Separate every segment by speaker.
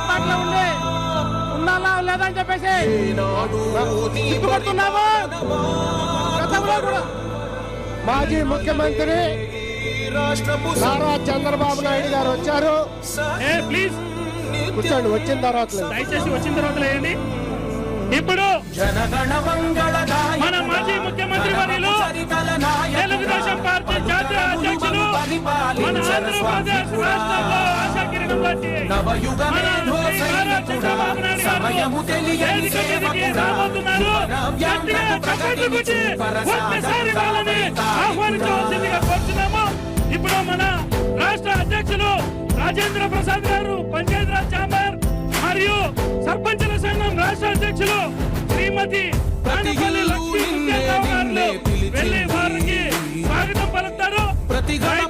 Speaker 1: ఏర్పాట్లో ఉండి. చెప్పేసి. సిగ్గుపడుతున్నాము గతంలో కూడా.
Speaker 2: మాజీ ముఖ్యమంత్రి నారా చంద్రబాబు నాయుడు గారు వచ్చారు.
Speaker 3: ఏ ప్లీజ్.
Speaker 2: కూర్చోండి వచ్చిన తర్వాత.
Speaker 3: దయచేసి వచ్చిన తర్వాత లేయండి. ఇప్పుడు మన మాజీ ముఖ్యమంత్రి వర్యులు తెలుగుదేశం పార్టీ జాతీయ ఆహ్వానించవలసిందిగా కోరుతున్నాము. ఇప్పుడు మన రాష్ట్ర అధ్యక్షులు రాజేంద్ర ప్రసాద్ గారు పంచాయతీరాజ్ ఛాంబర్ మరియు సర్పంచుల సంఘం రాష్ట్ర అధ్యక్షులు శ్రీమతి వెళ్ళి వారికి స్వాగతం పలుకుతారు. దయచేసి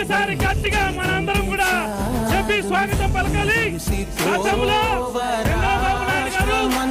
Speaker 3: ఒకసారి గట్టిగా మనందరం కూడా చెప్పి స్వాగతం పలకాలి. గతంలో చంద్రబాబు నాయుడు గారు మన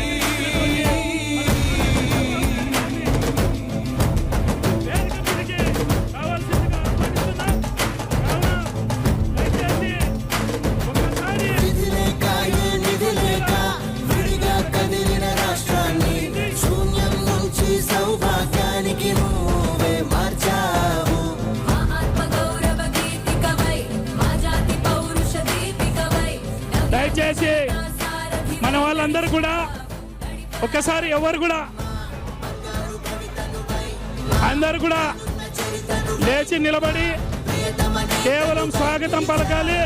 Speaker 3: వాళ్ళందరూ కూడా ఒక్కసారి ఎవరు కూడా అందరు కూడా లేచి నిలబడి కేవలం స్వాగతం పలకాలి.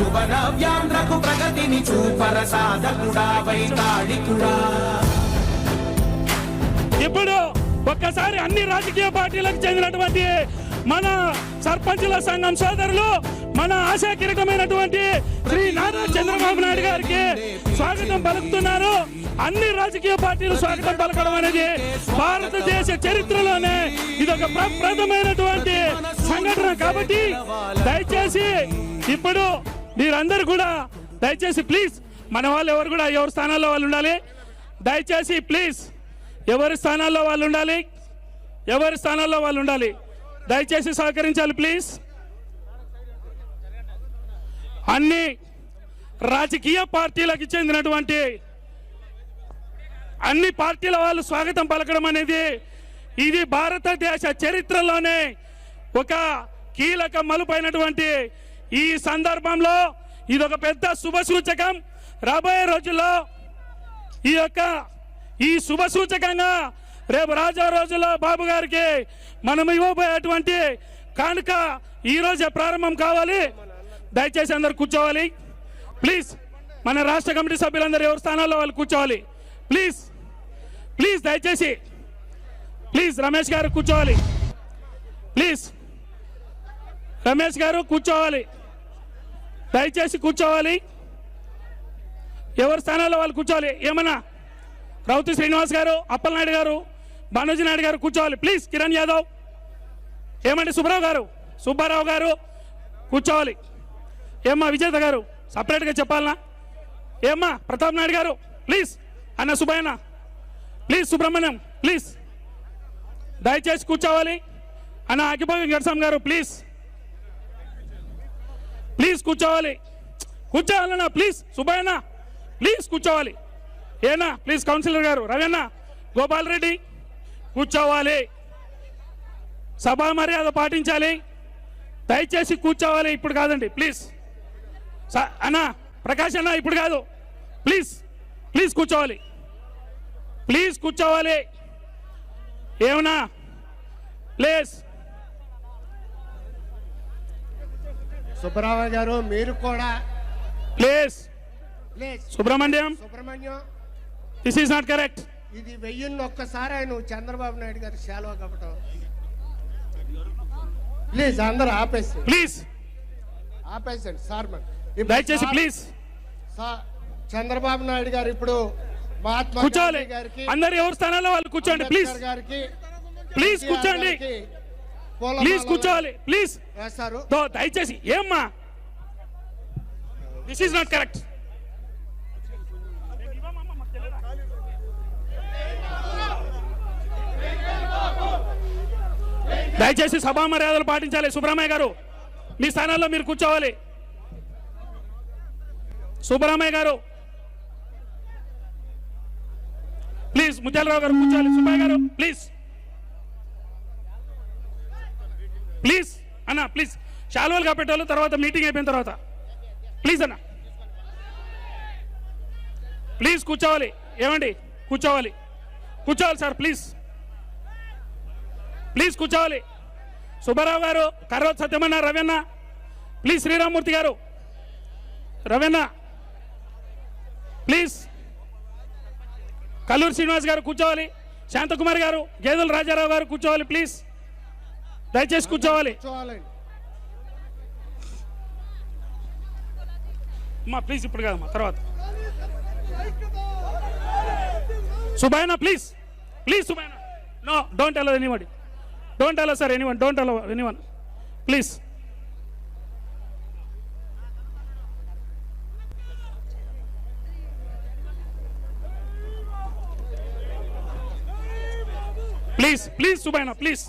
Speaker 4: యువన వ్యాంధ్రకు ప్రగతిని చూపర సాధకుడా వైతాళికుడా.
Speaker 3: ఇప్పుడు ఒక్కసారి అన్ని రాజకీయ పార్టీలకు చెందినటువంటి మన సర్పంచుల సంఘం సోదరులు మన ఆశా కిరీటమైనటువంటి శ్రీ నారా చంద్రబాబు నాయుడు గారికి స్వాగతం పలుకుతున్నారు. అన్ని రాజకీయ పార్టీలు స్వాగతం పలకడం అనేది భారతదేశ చరిత్రలోనే ఇది ఒక ప్రప్రదమైనటువంటి సంఘటన కాబట్టి దయచేసి ఇప్పుడు మీరందరూ కూడా దయచేసి ప్లీజ్ మన వాళ్ళు ఎవరు కూడా ఎవరి స్థానాల్లో వాళ్ళు ఉండాలి. దయచేసి ప్లీజ్ ఎవరి స్థానాల్లో వాళ్ళు ఉండాలి? ఎవరి స్థానాల్లో వాళ్ళు ఉండాలి? దయచేసి సహకరించాలి ప్లీజ్ అన్ని రాజకీయ పార్టీలకు చెందినటువంటి అన్ని పార్టీల వాళ్ళు స్వాగతం పలకడం అనేది ఇది భారతదేశ చరిత్రలోనే ఒక కీలక మలుపైనటువంటి ఈ సందర్భంలో ఇది ఒక పెద్ద శుభ సూచకం. రాబోయే రోజుల్లో ఈ యొక్క ఈ శుభ సూచకంగా రేపు రాజా రోజుల్లో బాబు గారికి మనం ఇవ్వబోయేటువంటి కానుక ఈ ప్రారంభం కావాలి. దయచేసి అందరు కూర్చోవాలి. ప్లీజ్ మన రాష్ట్ర కమిటీ సభ్యులందరూ ఎవరి స్థానాల్లో వాళ్ళు కూర్చోవాలి. ప్లీజ్ ప్లీజ్ దయచేసి ప్లీజ్ రమేష్ గారు కూర్చోవాలి. ప్లీజ్ రమేష్ గారు కూర్చోవాలి. దయచేసి కూర్చోవాలి. ఎవరి స్థానాల్లో వాళ్ళు కూర్చోవాలి? ఏమన్నా? రౌతి శ్రీనివాస్ గారు అప్పలనాయుడు గారు బానోజీ నాయుడు గారు కూర్చోవాలి. ప్లీజ్ కిరణ్ యాదవ్. ఏమండి సుబ్బారావు గారు? సుబ్బారావు గారు కూర్చోవాలి. ఏమ్మా విజేత గారు? సపరేట్గా చెప్పాలనా? ఏమ్మా ప్రతాప్ నాయుడు గారు? ప్లీజ్ అన్న సుబ్బయ్యన్న. Please Subrahmanyam please. దయచేసి కూర్చోవాలి. అన్న ఆకిపోయి వెంకటస్వామి గారు ప్లీజ్. ప్లీజ్ కూర్చోవాలి. కూర్చోవాలన్నా ప్లీజ్ సుబ్బయ్యన్న. ప్లీజ్ కూర్చోవాలి. ఏనా ప్లీజ్ కౌన్సిలర్ గారు రవన్న గోపాల్ రెడ్డి. కూర్చోవాలి. సభా మర్యాద పాటించాలి. దయచేసి కూర్చోవాలి. ఇప్పుడు కాదండి ప్లీజ్ అన్న ప్రకాష్ అన్న ఇప్పుడు కాదు. ప్లీజ్ ప్లీజ్ కూర్చోవాలి. ప్లీజ్ కూర్చోవాలి. ఏమన్నా? ప్లీజ్
Speaker 2: సుబ్బరామయ్య గారు మీరు కూడా.
Speaker 3: Please
Speaker 2: please
Speaker 3: Subrahmanyam.
Speaker 2: Subrahmanyam.
Speaker 3: This is not correct
Speaker 2: ఇది వెయ్యిన్ని ఒక్కసారి నువ్వు చంద్రబాబు నాయుడు గారి శాలువా కప్పటం ప్లీజ్ అందరూ ఆపేసి.
Speaker 3: ప్లీజ్.
Speaker 2: ఆపేసండి సార్
Speaker 3: దయచేసి ప్లీజ్.
Speaker 2: సార్ చంద్రబాబు నాయుడు గారు ఇప్పుడు మహాత్మా
Speaker 3: కూర్చోవాలి.
Speaker 2: గారికి
Speaker 3: అందరు ఎవరి స్థానాల్లో వాళ్ళు కూర్చోండి ప్లీజ్.
Speaker 2: గారికి
Speaker 3: ప్లీజ్ కూర్చోండి. ప్లీజ్ కూర్చోవాలి ప్లీజ్.
Speaker 2: వేస్తారు
Speaker 3: దయచేసి ఏమ్మా? దిస్ ఈజ్ నాట్ కరెక్ట్ దయచేసి సభా మర్యాదలు పాటించాలి. సుబ్రహ్మణ్య గారు మీ స్థానాల్లో మీరు కూర్చోవాలి. సుబ్రహ్మణ్య గారు ప్లీజ్ ముత్యాలరావు గారు కూర్చోవాలి. సుబ్బయ్య గారు ప్లీజ్. ప్లీజ్ అన్న ప్లీజ్. శాలువలు కాపెట్టాలి తర్వాత మీటింగ్ అయిపోయిన తర్వాత. ప్లీజ్ అన్న. ప్లీజ్ కూర్చోవాలి. ఏమండి? కూర్చోవాలి. కూర్చోవాలి సార్ ప్లీజ్. ప్లీజ్ కూర్చోవాలి. సుబ్బారావు గారు కర్రోత్ సత్యమన్న రవీణ ప్లీజ్ శ్రీరామూర్తి గారు. రవెన్న ప్లీజ్. కల్లూరు శ్రీనివాస్ గారు కూర్చోవాలి. శాంతకుమార్ గారు గేదెల రాజారావు గారు కూర్చోవాలి ప్లీజ్. దయచేసి కూర్చోవాలి. అమ్మా ప్లీజ్ ఇప్పుడు కాదమ్మా తర్వాత. సుబాయన please. Please సుబాయన no don't allow anyone don't allow sir anyone don't allow anyone please please please సుబాయన please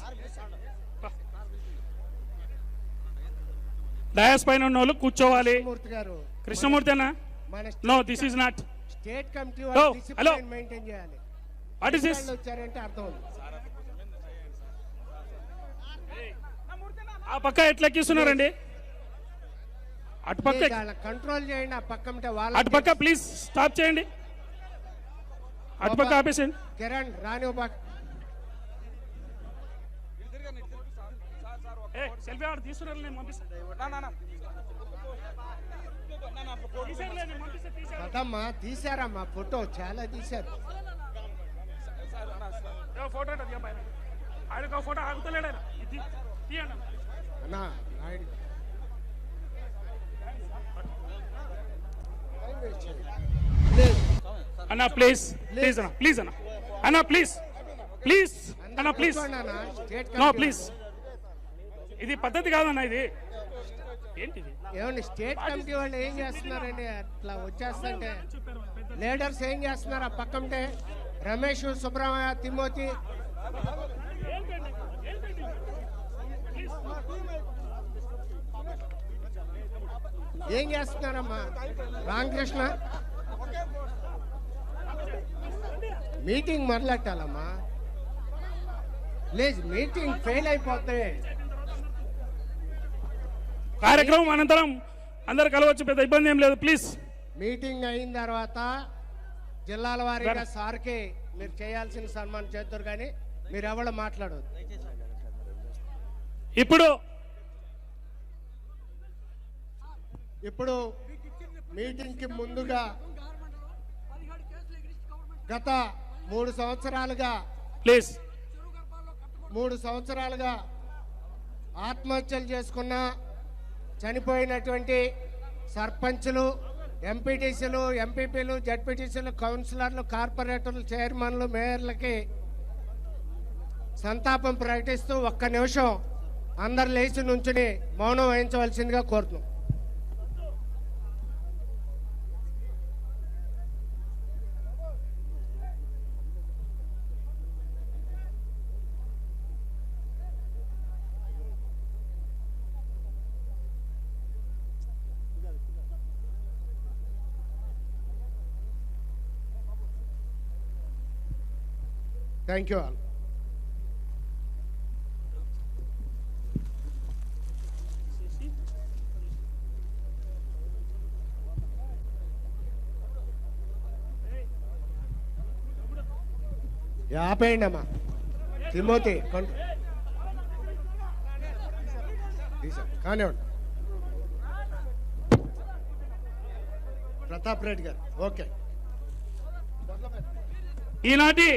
Speaker 3: dais పైన ఉన్న వాళ్ళు కూర్చోవాలి.
Speaker 2: మూర్తి గారు
Speaker 3: కృష్ణమూర్తి అన్న?
Speaker 2: మన
Speaker 3: no this is not
Speaker 2: state committee చేయాలి.
Speaker 3: వాట్ ఇస్ దిస్
Speaker 2: వచ్చారంటే అర్థం
Speaker 3: ఆ పక్క ఎట్లా ఎక్కిస్తున్నారండి? అటు పక్క
Speaker 2: కంట్రోల్ చేయండి ఆ పక్క
Speaker 3: అటు పక్క ప్లీజ్ స్టాప్ చేయండి. అటు పక్క ఆపేసేయండి.
Speaker 2: కిరణ్ రాని
Speaker 3: సెల్ఫీ ఆడ తీసుకున్నారు నేను పంపిస్తాను తీసేయలే, నేను పంపిస్తా, తీసేయలే.
Speaker 2: కదమ్మా తీశారమ్మా ఫోటో చాలా తీశారు.
Speaker 3: ఫోటో. ఆడికి ఫోటో ఆగుతలేడు తీయండి అన్న.
Speaker 2: అన్నా నాయుడు ప్లీజ్
Speaker 3: అన్న ప్లీజ్ ప్లీజ్ అన్న ప్లీజ్ అన్న అన్న ప్లీజ్ ప్లీజ్ అన్న ప్లీజ్ నో ప్లీజ్ ఇది పద్ధతి కాదన్న ఇది. ఏంటిది?
Speaker 2: ఏమండి స్టేట్ కమిటీ వాళ్ళు ఏం చేస్తున్నారండి? అట్లా వచ్చేస్తుంటే లీడర్స్ ఏం చేస్తున్నారు ఆ పక్క ఉంటే రమేష్ సుబ్రహ్మణ్య తిమోతి ఏం చేస్తున్నారమ్మా? రామకృష్ణ? మీటింగ్ మొదలెట్టాలమ్మా? లేదు మీటింగ్ ఫెయిల్ అయిపోతే
Speaker 3: కార్యక్రమం అనంతరం అందరు కలవచ్చు పెద్ద ఇబ్బంది ఏం లేదు ప్లీజ్.
Speaker 2: మీటింగ్ అయిన తర్వాత జిల్లాల వారీగా సార్కి మీరు చేయాల్సిన సన్మానం చేద్దరు కానీ మీరు ఎవరు మాట్లాడదు
Speaker 3: ఇప్పుడు
Speaker 2: ఇప్పుడు మీటింగ్కి ముందుగా గత మూడు సంవత్సరాలుగా
Speaker 3: ప్లీజ్
Speaker 2: మూడు సంవత్సరాలుగా ఆత్మహత్యలు చేసుకున్న చనిపోయినటువంటి సర్పంచులు ఎంపీటీసీలు ఎంపీపీలు జడ్పీటీసీలు కౌన్సిలర్లు కార్పొరేటర్లు చైర్మన్లు మేయర్లకి సంతాపం ప్రకటిస్తూ ఒక్క నిమిషం అందరు లేచి నుంచుని మౌనం వహించవలసిందిగా కోరుతున్నాం. థ్యాంక్ యూ ఆల్ ఆపేయండి అమ్మా. తిమోతి కానివ్వండి. ప్రతాప్ రెడ్డి గారు ఓకే.
Speaker 3: ఈనాటి